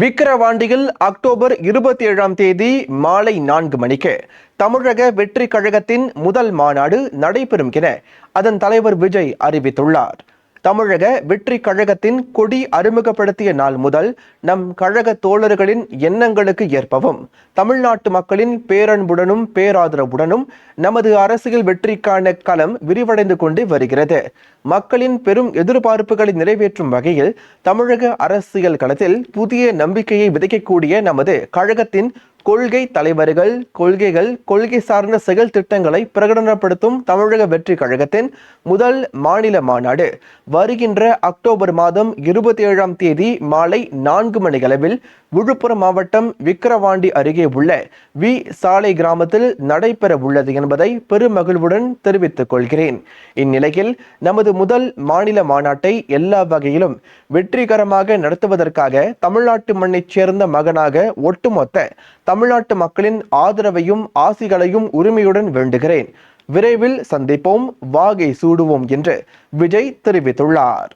விக்கிரவாண்டியில் October இருபத்தி ஏழாம் தேதி மாலை நான்கு மணிக்கு தமிழக வெற்றி கழகத்தின் முதல் மாநாடு நடைபெறும் என அதன் தலைவர் விஜய் அறிவித்துள்ளார். தமிழக வெற்றி கழகத்தின் கொடி அறிமுகப்படுத்திய நாள் முதல் நம் கழக தோழர்களின் எண்ணங்களுக்கு ஏற்பவும் தமிழ்நாட்டு மக்களின் பேரன்புடனும் பேராதரவுடனும் நமது அரசியல் வெற்றிக்கான களம் விரிவடைந்து கொண்டு வருகிறது. மக்களின் பெரும் எதிர்பார்ப்புகளை நிறைவேற்றும் வகையில் தமிழக அரசியல் களத்தில் புதிய நம்பிக்கையை விதைக்கக்கூடிய நமது கழகத்தின் கொள்கை தலைவர்கள் கொள்கைகள் கொள்கை சார்ந்த செயல் திட்டங்களை பிரகடனப்படுத்தும் தமிழக வெற்றி கழகத்தின் முதல் மாநில மாநாடு. வருகின்ற அக்டோபர் மாதம் இருபத்தி ஏழாம் தேதி மாலை நான்கு மணியளவில் விழுப்புரம் மாவட்டம் விக்கிரவாண்டி அருகே உள்ள வி. சாலை கிராமத்தில் நடைபெற உள்ளது என்பதை பெருமகிழ்வுடன் தெரிவித்துக் கொள்கிறேன். இந்நிலையில் நமது முதல் மாநில மாநாட்டை எல்லா வகையிலும் வெற்றிகரமாக நடத்துவதற்காக தமிழ்நாட்டு மண்ணைச் சேர்ந்த மகனாக ஒட்டுமொத்த தமிழ்நாட்டு மக்களின் ஆதரவையும் ஆசிகளையும் உரிமையுடன் வேண்டுகிறேன். விரைவில் சந்திப்போம். வாகை சூடுவோம் என்று விஜய் தெரிவித்துள்ளார்.